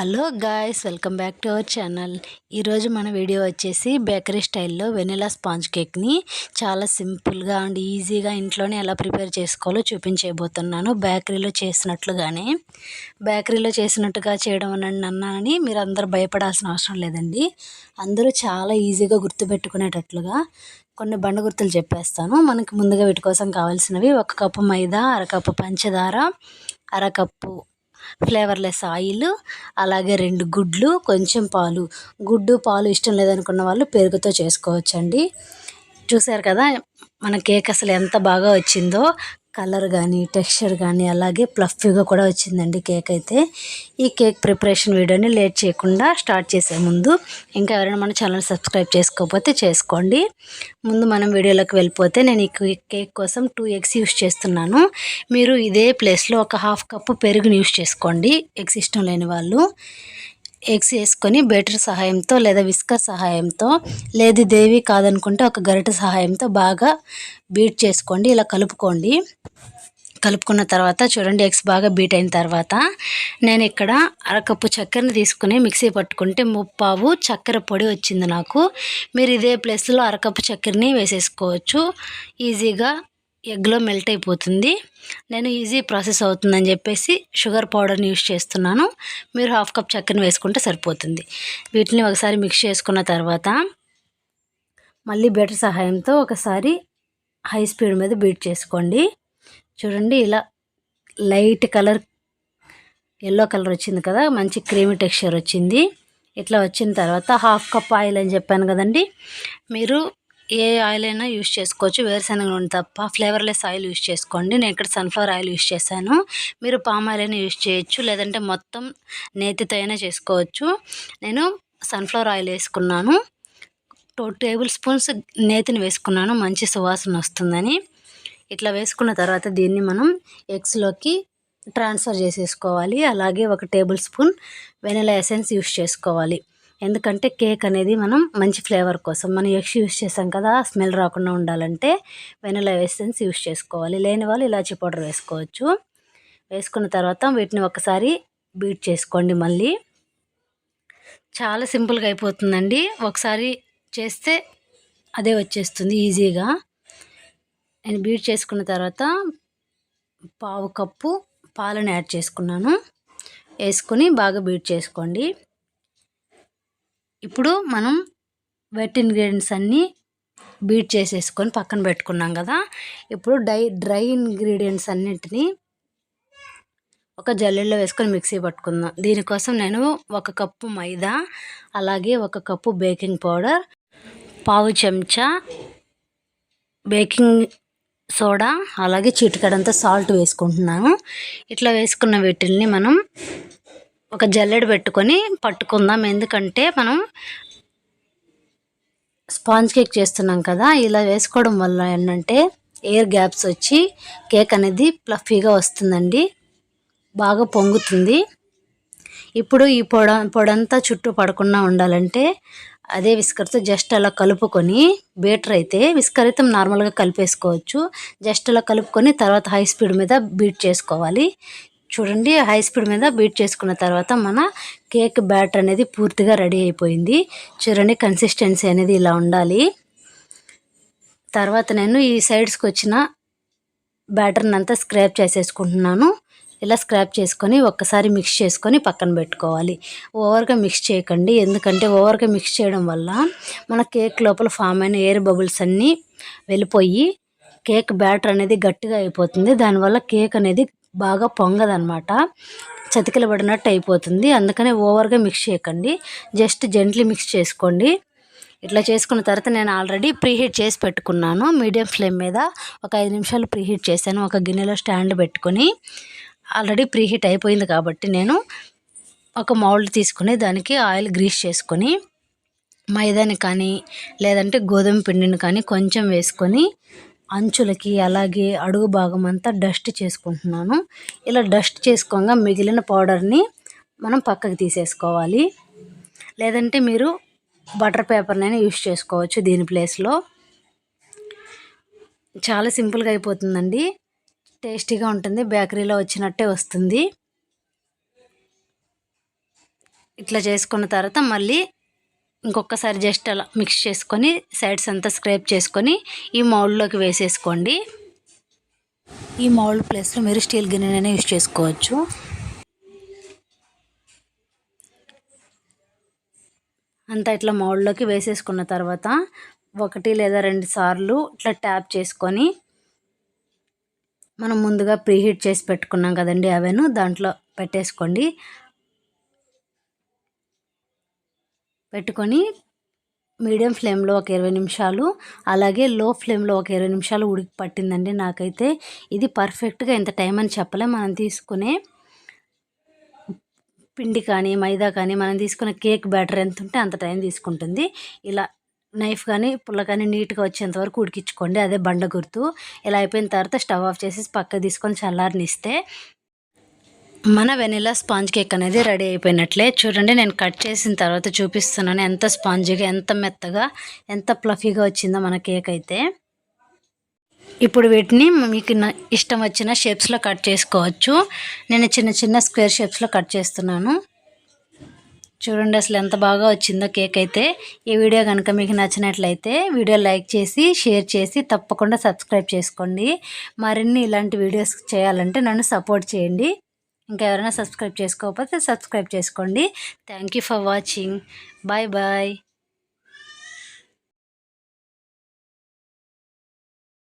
Hello guys welcome back to our channel ఈరోజు మన video వచ్చేసి బేకరీ స్టైల్లో వెనిలా స్పాంజ్ కేక్ని చాలా సింపుల్గా అండ్ ఈజీగా ఇంట్లోనే ఎలా ప్రిపేర్ చేసుకోవాలో చూపించబోతున్నాను బేకరీలో చేసినట్లుగానే. బేకరీలో చేసినట్టుగా చేయడం అని అన్నానని మీరు అందరూ భయపడాల్సిన అవసరం లేదండి. అందరూ చాలా ఈజీగా గుర్తుపెట్టుకునేటట్లుగా కొన్ని బండ గుర్తులు చెప్పేస్తాను. మనకి ముందుగా వీటి కోసం కావాల్సినవి ఒక కప్పు మైదా అరకప్పు పంచదార అరకప్పు ఫ్లేవర్లెస్ ఆయిల్ అలాగే రెండు గుడ్లు కొంచెం పాలు. గుడ్డు పాలు ఇష్టం లేదనుకున్న వాళ్ళు పెరుగుతో చేసుకోవచ్చండి. చూసారు కదా మన కేక్ అసలు ఎంత బాగా వచ్చిందో. కలర్ కానీ టెక్స్చర్ కానీ అలాగే ప్లఫీగా కూడా వచ్చిందండి కేక్ అయితే ఈ కేక్ ప్రిపరేషన్ వీడియోని లేట్ చేయకుండా స్టార్ట్ చేసే ముందు ఇంకా ఎవరైనా మన ఛానల్ సబ్స్క్రైబ్ చేసుకోకపోతే చేసుకోండి. ముందు మనం వీడియోలోకి వెళ్ళిపోతే నేను ఈ కేక్ కోసం టూ ఎగ్స్ యూస్ చేస్తున్నాను. మీరు ఇదే ప్లేస్లో ఒక హాఫ్ కప్పు పెరుగుని యూస్ చేసుకోండి. ఎగ్స్ ఇష్టం లేని వాళ్ళు. ఎగ్స్ వేసుకొని బేటర్ సహాయంతో లేదా విస్కర్ సహాయంతో లేదు దేవి కాదనుకుంటే ఒక గరిటె సహాయంతో బాగా బీట్ చేసుకోండి ఇలా కలుపుకోండి. కలుపుకున్న తర్వాత చూడండి ఎగ్స్ బాగా బీట్ అయిన తర్వాత నేను ఇక్కడ అరకప్పు చక్కెరని తీసుకుని మిక్సీ పట్టుకుంటే ముప్పావు చక్కెర పొడి వచ్చింది నాకు. మీరు ఇదే ప్లేస్లో అరకప్పు చక్కెరని వేసేసుకోవచ్చు. ఈజీగా ఎగ్లో మెల్ట్ అయిపోతుంది. నేను ఈజీ ప్రాసెస్ అవుతుందని చెప్పేసి షుగర్ పౌడర్ని యూస్ చేస్తున్నాను. మీరు హాఫ్ కప్ చక్కెరని వేసుకుంటే సరిపోతుంది. వీటిని ఒకసారి మిక్స్ చేసుకున్న తర్వాత మళ్ళీ బెటర్ సహాయంతో ఒకసారి హై స్పీడ్ మీద బీట్ చేసుకోండి. చూడండి ఇలా లైట్ కలర్ ఎల్లో కలర్ వచ్చింది కదా మంచి క్రీమీ టెక్స్చర్ వచ్చింది. ఇట్లా వచ్చిన తర్వాత హాఫ్ కప్ ఆయిల్ అని చెప్పాను కదండి. మీరు ఏ ఆయిల్ అయినా యూస్ చేసుకోవచ్చు. వేరుశనగ నూనె తప్ప ఫ్లేవర్లెస్ ఆయిల్ యూస్ చేసుకోండి. నేను ఇక్కడ సన్ఫ్లవర్ ఆయిల్ యూస్ చేశాను. మీరు పామ్ ఆయిల్ అయినా యూస్ చేయొచ్చు. లేదంటే మొత్తం నేతితో అయినా చేసుకోవచ్చు. నేను సన్ఫ్లవర్ ఆయిల్ వేసుకున్నాను. టూ టేబుల్ స్పూన్స్ నేతిని వేసుకున్నాను. మంచి సువాసన వస్తుందని. ఇట్లా వేసుకున్న తర్వాత దీన్ని మనం ఎగ్స్లోకి ట్రాన్స్ఫర్ చేసేసుకోవాలి. అలాగే ఒక tablespoon vanilla essence use చేసుకోవాలి. ఎందుకంటే కేక్ అనేది మనం మంచి ఫ్లేవర్ కోసం మనం ఎగ్స్ యూస్ చేసాం కదా స్మెల్ రాకుండా ఉండాలంటే వెనిలా ఎసెన్స్ యూస్ చేసుకోవాలి. లేని వాళ్ళు ఇలాచీ పౌడర్ వేసుకోవచ్చు. వేసుకున్న తర్వాత వీటిని ఒకసారి బీట్ చేసుకోండి మళ్ళీ. చాలా సింపుల్గా అయిపోతుందండి. ఒకసారి చేస్తే అదే వచ్చేస్తుంది ఈజీగా. నేను బీట్ చేసుకున్న తర్వాత పావు కప్పు పాలను యాడ్ చేసుకున్నాను. వేసుకుని బాగా బీట్ చేసుకోండి. ఇప్పుడు మనం వెట్ ఇంగ్రీడియంట్స్ అన్నీ బీట్ చేసేసుకొని పక్కన పెట్టుకున్నాం కదా. ఇప్పుడు డై డ్రై ఇంగ్రీడియంట్స్ అన్నింటినీ ఒక జల్లెల్లో వేసుకొని మిక్సీ పట్టుకుందాం. దీనికోసం నేను ఒక కప్పు మైదా అలాగే ఒక కప్పు బేకింగ్ పౌడర్ పావు చెంచా బేకింగ్ సోడా అలాగే చిటికడంతా సాల్ట్ వేసుకుంటున్నాను. ఇట్లా వేసుకున్న వీటిల్ని మనం ఒక జల్లెడ పెట్టుకొని పట్టుకుందాం. ఎందుకంటే మనం స్పాంజ్ కేక్ చేస్తున్నాం కదా ఇలా వేసుకోవడం వల్ల ఏంటంటే ఎయిర్ గ్యాప్స్ వచ్చి కేక్ అనేది ప్లఫీగా వస్తుందండి. బాగా పొంగుతుంది. ఇప్పుడు ఈ పొడ పొడంతా చుట్టూ పడకుండా ఉండాలంటే అదే విస్కర్తో జస్ట్ అలా కలుపుకొని బీటర్ అయితే విస్కరితం నార్మల్గా కలిపేసుకోవచ్చు. జస్ట్ అలా కలుపుకొని తర్వాత హై స్పీడ్ మీద బీట్ చేసుకోవాలి. చూడండి హై స్పీడ్ మీద బీట్ చేసుకున్న తర్వాత మన కేక్ బ్యాటర్ అనేది పూర్తిగా రెడీ అయిపోయింది. చూడండి కన్సిస్టెన్సీ అనేది ఇలా ఉండాలి. తర్వాత నేను ఈ సైడ్స్కి వచ్చిన బ్యాటర్ని అంతా స్క్రాప్ చేసేసుకుంటున్నాను. ఇలా స్క్రాప్ చేసుకొని ఒక్కసారి మిక్స్ చేసుకొని పక్కన పెట్టుకోవాలి. ఓవర్గా మిక్స్ చేయకండి. ఎందుకంటే ఓవర్గా మిక్స్ చేయడం వల్ల మన కేక్ లోపల ఫామ్ అయిన ఎయిర్ బబుల్స్ అన్నీ వెళ్ళిపోయి కేక్ బ్యాటర్ అనేది గట్టిగా అయిపోతుంది. దానివల్ల కేక్ అనేది బాగా పొంగదనమాట చతికిల పడినట్టు అయిపోతుంది. అందుకనే ఓవర్గా మిక్స్ చేయకండి. జస్ట్ జెంట్లీ మిక్స్ చేసుకోండి. ఇట్లా చేసుకున్న తర్వాత నేను ఆల్రెడీ ప్రీహీట్ చేసి పెట్టుకున్నాను. మీడియం ఫ్లేమ్ మీద ఒక ఐదు నిమిషాలు ప్రీహీట్ చేశాను. ఒక గిన్నెలో స్టాండ్ పెట్టుకొని ఆల్రెడీ ప్రీహీట్ అయిపోయింది కాబట్టి నేను ఒక మౌల్డ్ తీసుకుని దానికి ఆయిల్ గ్రీస్ చేసుకొని మైదాని కానీ లేదంటే గోధుమ పిండిని కానీ కొంచెం వేసుకొని అంచులకి అలాగే అడుగు భాగం అంతా డస్ట్ చేసుకుంటున్నాను. ఇలా డస్ట్ చేసుకోగా మిగిలిన పౌడర్ని మనం పక్కకు తీసేసుకోవాలి. లేదంటే మీరు బటర్ పేపర్నైనా యూస్ చేసుకోవచ్చు దీని ప్లేస్లో. చాలా సింపుల్గా అయిపోతుందండి. టేస్టీగా ఉంటుంది. బేకరీలో వచ్చినట్టే వస్తుంది. ఇట్లా చేసుకున్న తర్వాత మళ్ళీ ఇంకొకసారి జస్ట్ అలా మిక్స్ చేసుకొని సైడ్స్ అంతా స్క్రేప్ చేసుకొని ఈ మౌల్డ్లోకి వేసేసుకోండి. ఈ మౌల్డ్ ప్లేస్లో మీరు స్టీల్ గిన్నెనైనా యూజ్ చేసుకోవచ్చు. అంతా ఇట్లా మౌల్డ్లోకి వేసేసుకున్న తర్వాత ఒకటి లేదా రెండు సార్లు ఇట్లా ట్యాప్ చేసుకొని మనం ముందుగా ప్రీహీట్ చేసి పెట్టుకున్నాం కదండి అవెను దాంట్లో పెట్టేసుకోండి. పెట్టుకొని మీడియం ఫ్లేమ్లో ఒక ఇరవై నిమిషాలు అలాగే లో ఫ్లేమ్లో ఒక ఇరవై నిమిషాలు ఉడికి పట్టిందండి నాకైతే. ఇది పర్ఫెక్ట్గా ఎంత టైం అని చెప్పలే. మనం తీసుకునే పిండి కానీ మైదా కానీ మనం తీసుకునే కేక్ బ్యాటర్ ఎంత ఉంటే అంత టైం తీసుకుంటుంది. ఇలా నైఫ్ కానీ పుల్ల కానీ నీట్గా వచ్చేంత వరకు ఉడికించుకోండి. అదే బండ గుర్తు. ఇలా అయిపోయిన తర్వాత స్టవ్ ఆఫ్ చేసి పక్క తీసుకొని చల్లారనిస్తే మన వెనిలా స్పాంజ్ కేక్ అనేది రెడీ అయిపోయినట్లే. చూడండి నేను కట్ చేసిన తర్వాత చూపిస్తున్నాను. ఎంత స్పాంజ్గా ఎంత మెత్తగా ఎంత ప్లఫీగా వచ్చిందో మన కేక్ అయితే. ఇప్పుడు వీటిని మీకు ఇష్టం వచ్చిన షేప్స్లో కట్ చేసుకోవచ్చు. నేను చిన్న చిన్న స్క్వేర్ షేప్స్లో కట్ చేస్తున్నాను. చూడండి అసలు ఎంత బాగా వచ్చిందో కేక్ అయితే. ఈ వీడియో కనుక మీకు నచ్చినట్లయితే వీడియో లైక్ చేసి షేర్ చేసి తప్పకుండా సబ్స్క్రైబ్ చేసుకోండి. మరిన్ని ఇలాంటి వీడియోస్ చేయాలంటే నన్ను సపోర్ట్ చేయండి. ఇంకా ఎవరైనా సబ్స్క్రైబ్ చేసుకోకపోతే సబ్స్క్రైబ్ చేసుకోండి. Thank you for watching bye bye